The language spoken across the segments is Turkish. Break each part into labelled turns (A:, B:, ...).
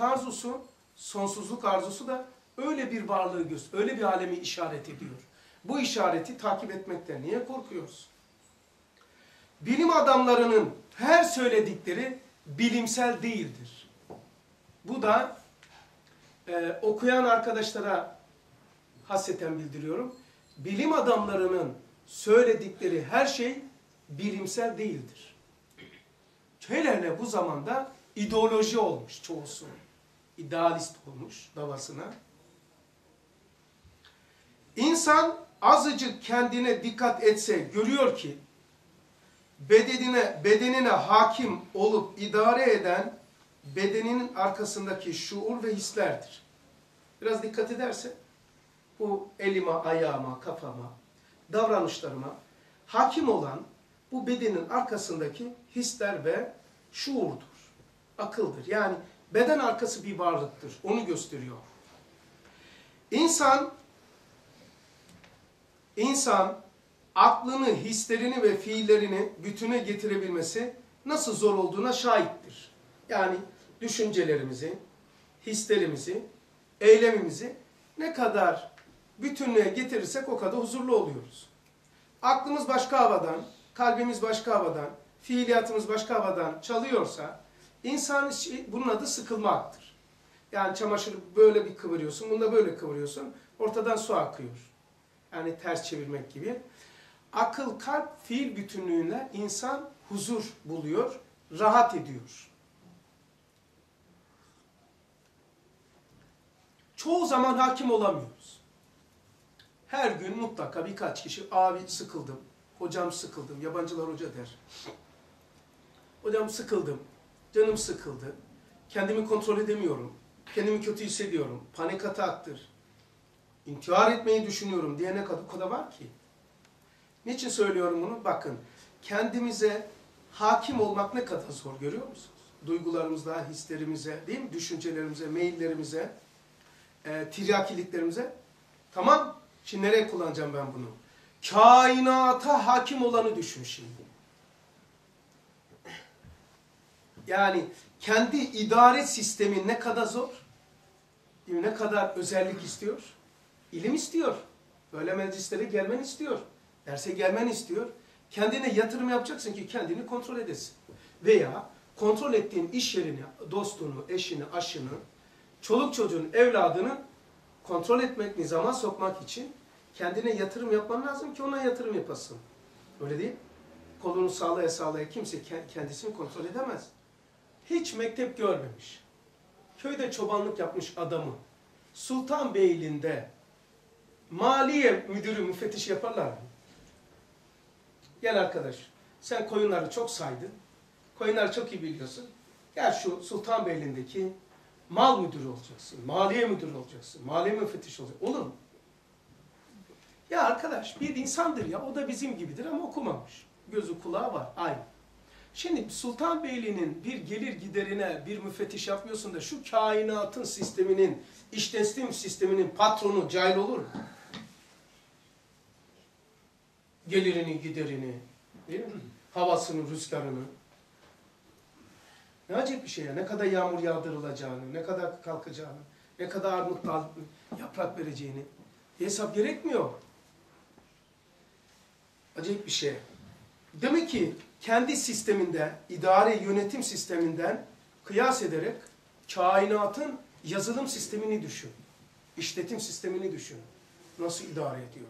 A: Arzusu, sonsuzluk arzusu da öyle bir varlığı gösteriyor. Öyle bir alemi işaret ediyor. Bu işareti takip etmekten niye korkuyoruz? Bilim adamlarının her söyledikleri bilimsel değildir. Bu da e, okuyan arkadaşlara hasreten bildiriyorum. Bilim adamlarının söyledikleri her şey bilimsel değildir. Hele hele bu zamanda ideoloji olmuş çoğusu. İdealist olmuş davasına. İnsan azıcık kendine dikkat etse görüyor ki bedenine bedenine hakim olup idare eden bedeninin arkasındaki şuur ve hislerdir. Biraz dikkat ederse bu elime, ayağıma, kafama, davranışlarıma hakim olan bu bedenin arkasındaki hisler ve şuurdur, akıldır. Yani beden arkası bir varlıktır, onu gösteriyor. İnsan, insan aklını, hislerini ve fiillerini bütüne getirebilmesi nasıl zor olduğuna şahittir. Yani düşüncelerimizi, hislerimizi, eylemimizi ne kadar bütünlüğe getirirsek o kadar huzurlu oluyoruz. Aklımız başka havadan, kalbimiz başka havadan, fiiliyatımız başka havadan çalıyorsa insan bunun adı sıkılmaktır. Yani çamaşırı böyle bir kıvırıyorsun, bunda böyle kıvırıyorsun, ortadan su akıyor. Yani ters çevirmek gibi. Akıl, kalp, fiil bütünlüğüne insan huzur buluyor, rahat ediyor. Çoğu zaman hakim olamıyoruz. Her gün mutlaka birkaç kişi abi sıkıldım, hocam sıkıldım, yabancılar hoca der. Hocam sıkıldım, canım sıkıldı, kendimi kontrol edemiyorum, kendimi kötü hissediyorum, panik ataktır, intihar etmeyi düşünüyorum diye ne kadar, kadar var ki. Niçin söylüyorum bunu? Bakın, kendimize hakim olmak ne kadar zor görüyor musunuz? Duygularımıza, hislerimize, değil mi? Düşüncelerimize, maillerimize, e, tiryakiliklerimize. Tamam, şimdi nereye kullanacağım ben bunu? Kainata hakim olanı düşün şimdi. Yani kendi idare sistemin ne kadar zor, ne kadar özellik istiyor? İlim istiyor. Böyle meclislere gelmen istiyor. Derse gelmen istiyor. Kendine yatırım yapacaksın ki kendini kontrol edesin. Veya kontrol ettiğin iş yerini, dostunu, eşini, aşını, çoluk çocuğun, evladını kontrol etmek, nizama sokmak için kendine yatırım yapman lazım ki ona yatırım yapasın. Öyle değil Kolunu sağlaya sağlaya kimse kendisini kontrol edemez. Hiç mektep görmemiş. Köyde çobanlık yapmış adamı. Sultanbeyli'nde maliye müdürü müfettiş yaparlar mı? Gel arkadaş, sen koyunları çok saydın. Koyunları çok iyi biliyorsun. Gel şu Sultanbeyli'ndeki mal müdürü olacaksın, maliye müdürü olacaksın, maliye müfettiş olacaksın. Olur mu? Ya arkadaş bir insandır ya, o da bizim gibidir ama okumamış. Gözü kulağı var, aynı. Şimdi Sultanbeyli'nin bir gelir giderine bir müfettiş yapmıyorsun da şu kainatın sisteminin, işteslim sisteminin patronu cahil olur mu? Gelirini, giderini, değil mi? havasını, rüzgarını. Ne acayip bir şey ya. Ne kadar yağmur yağdırılacağını, ne kadar kalkacağını, ne kadar armut yaprak vereceğini hesap gerekmiyor. Acayip bir şey. Demek ki kendi sisteminde, idare yönetim sisteminden kıyas ederek kainatın yazılım sistemini düşün. İşletim sistemini düşün. Nasıl idare ediyor?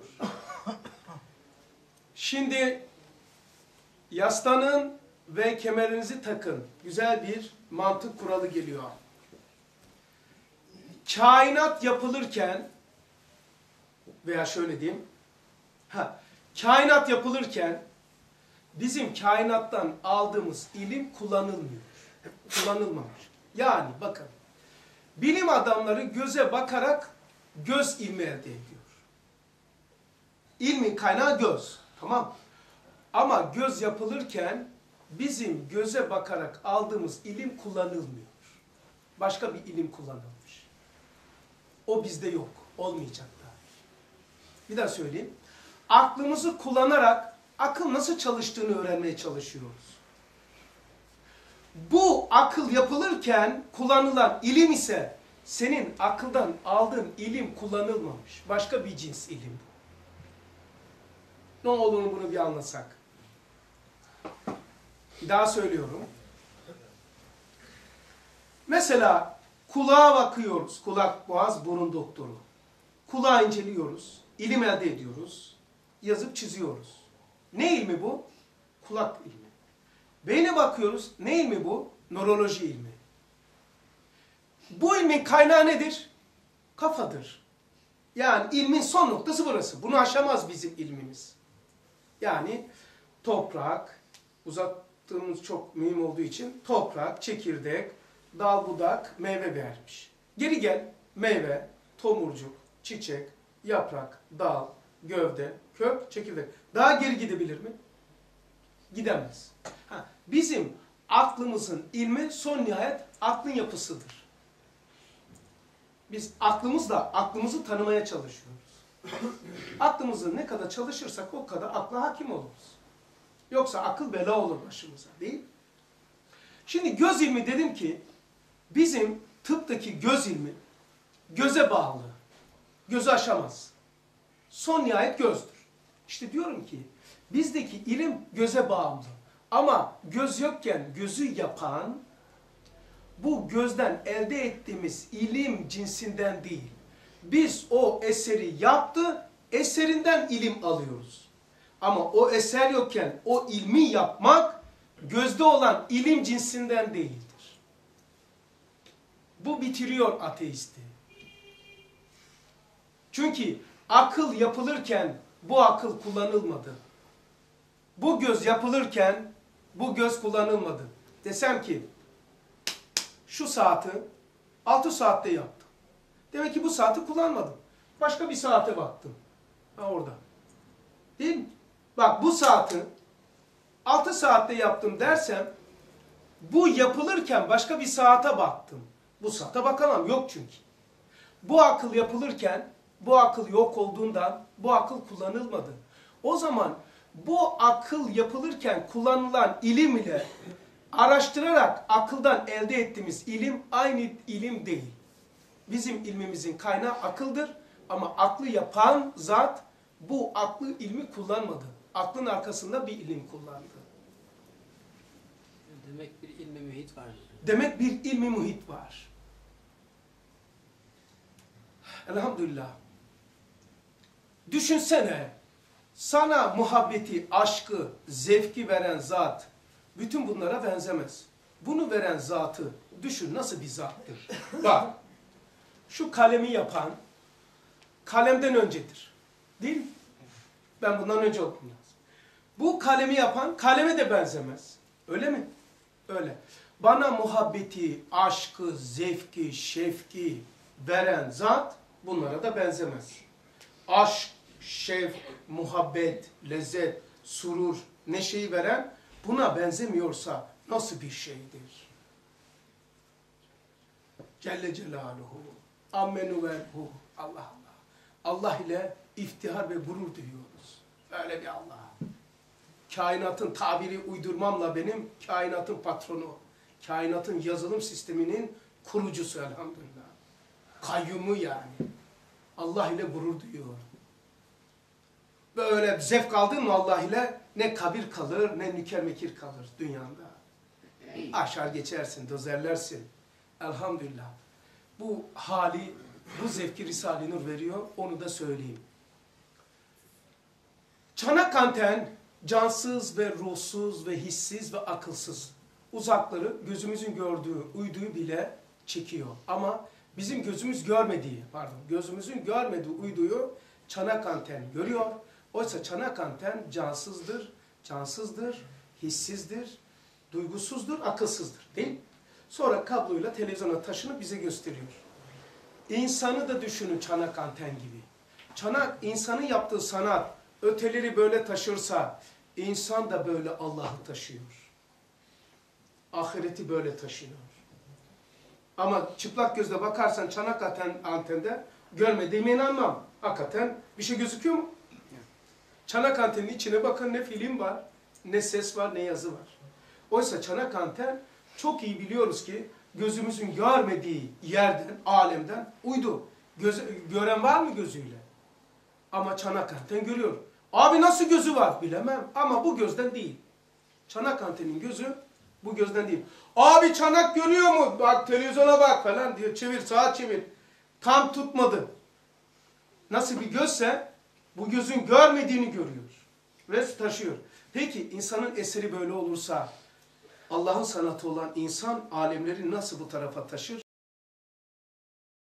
A: Şimdi yaslanın ve kemerinizi takın. Güzel bir mantık kuralı geliyor. Kainat yapılırken veya şöyle diyeyim. Ha, kainat yapılırken bizim kainattan aldığımız ilim kullanılmıyor. Kullanılmamış. Yani bakın bilim adamları göze bakarak göz ilmi elde ediyor. İlmin kaynağı göz. Tamam. Ama göz yapılırken bizim göze bakarak aldığımız ilim kullanılmıyor. Başka bir ilim kullanılmış. O bizde yok. Olmayacak da. Bir daha söyleyeyim. Aklımızı kullanarak akıl nasıl çalıştığını öğrenmeye çalışıyoruz. Bu akıl yapılırken kullanılan ilim ise senin akıldan aldığın ilim kullanılmamış. Başka bir cins ilim. Ne olur bunu bir anlasak. Daha söylüyorum. Mesela kulağa bakıyoruz. Kulak, boğaz, burun doktoru. Kulağı inceliyoruz. ilim elde ediyoruz. Yazıp çiziyoruz. Ne ilmi bu? Kulak ilmi. Beyne bakıyoruz. Ne ilmi bu? Nöroloji ilmi. Bu ilmin kaynağı nedir? Kafadır. Yani ilmin son noktası burası. Bunu aşamaz bizim ilmimiz. Yani toprak, uzattığımız çok mühim olduğu için toprak, çekirdek, dal budak, meyve vermiş. Geri gel, meyve, tomurcuk, çiçek, yaprak, dal, gövde, kök, çekirdek. Daha geri gidebilir mi? Gidemez. Ha, bizim aklımızın ilmi son nihayet aklın yapısıdır. Biz aklımızla aklımızı tanımaya çalışıyoruz. Aklımızı ne kadar çalışırsak o kadar akla hakim oluruz. Yoksa akıl bela olur başımıza değil Şimdi göz ilmi dedim ki bizim tıptaki göz ilmi göze bağlı. Gözü aşamaz. Son nihayet gözdür. İşte diyorum ki bizdeki ilim göze bağımlı. Ama göz yokken gözü yapan bu gözden elde ettiğimiz ilim cinsinden değil. Biz o eseri yaptı, eserinden ilim alıyoruz. Ama o eser yokken o ilmi yapmak gözde olan ilim cinsinden değildir. Bu bitiriyor ateisti. Çünkü akıl yapılırken bu akıl kullanılmadı. Bu göz yapılırken bu göz kullanılmadı. Desem ki şu saati 6 saatte yaptım. Demek ki bu saati kullanmadım. Başka bir saate baktım. Ha orada. Değil mi? Bak bu saati 6 saatte yaptım dersem bu yapılırken başka bir saate baktım. Bu saate bakamam. Yok çünkü. Bu akıl yapılırken bu akıl yok olduğundan bu akıl kullanılmadı. O zaman bu akıl yapılırken kullanılan ilim ile araştırarak akıldan elde ettiğimiz ilim aynı ilim değil. Bizim ilmimizin kaynağı akıldır ama aklı yapan zat bu aklı ilmi kullanmadı. Aklın arkasında bir ilim kullandı.
B: Demek bir ilmi mühit var.
A: Demek bir ilmi muhit var. Elhamdülillah. Düşünsene, sana muhabbeti, aşkı, zevki veren zat bütün bunlara benzemez. Bunu veren zatı düşün nasıl bir zattır. Bak, şu kalemi yapan kalemden öncedir. Değil mi? Ben bundan önce okum lazım. Bu kalemi yapan kaleme de benzemez. Öyle mi? Öyle. Bana muhabbeti, aşkı, zevki, şefki veren zat bunlara da benzemez. Aşk, şevk, muhabbet, lezzet, surur, neşeyi veren buna benzemiyorsa nasıl bir şeydir? Celle Celaluhu, ammenu velhu, Allah Allah. Allah ile iftihar ve gurur duyuyoruz. Öyle bir Allah. Kainatın tabiri uydurmamla benim kainatın patronu. Kainatın yazılım sisteminin kurucusu elhamdülillah. Kayyumu yani. Allah ile gurur duyuyor. Böyle zevk aldın mı Allah ile ne kabir kalır ne nüker mekir kalır dünyada. Aşağı geçersin, dözerlersin. Elhamdülillah. Bu hali, bu zevki Risale-i Nur veriyor. Onu da söyleyeyim. Çanak anten cansız ve ruhsuz ve hissiz ve akılsız. Uzakları gözümüzün gördüğü, uyduyu bile çekiyor. Ama bizim gözümüz görmediği, pardon, gözümüzün görmediği uyduyu çanak anten görüyor. Oysa çanak anten cansızdır, cansızdır, hissizdir, duygusuzdur, akılsızdır değil? Sonra kabloyla televizyona taşınıp bize gösteriyor. İnsanı da düşünün çanak anten gibi. Çanak, insanın yaptığı sanat, öteleri böyle taşırsa, insan da böyle Allah'ı taşıyor. Ahireti böyle taşıyor. Ama çıplak gözle bakarsan çanak anten, antende görmediğime inanmam. Hakikaten bir şey gözüküyor mu? Çanak antenin içine bakın ne film var, ne ses var, ne yazı var. Oysa çanak anten çok iyi biliyoruz ki gözümüzün görmediği yerden, alemden uydu. Göz, gören var mı gözüyle? Ama Çanakkale'den görüyor. Abi nasıl gözü var? Bilemem ama bu gözden değil. Çanakkale'nin gözü bu gözden değil. Abi çanak görüyor mu? Bak televizyona bak falan diyor. Çevir sağa çevir. Tam tutmadı. Nasıl bir gözse bu gözün görmediğini görüyor. Ve taşıyor. Peki insanın eseri böyle olursa Allah'ın sanatı olan insan alemleri nasıl bu tarafa taşır?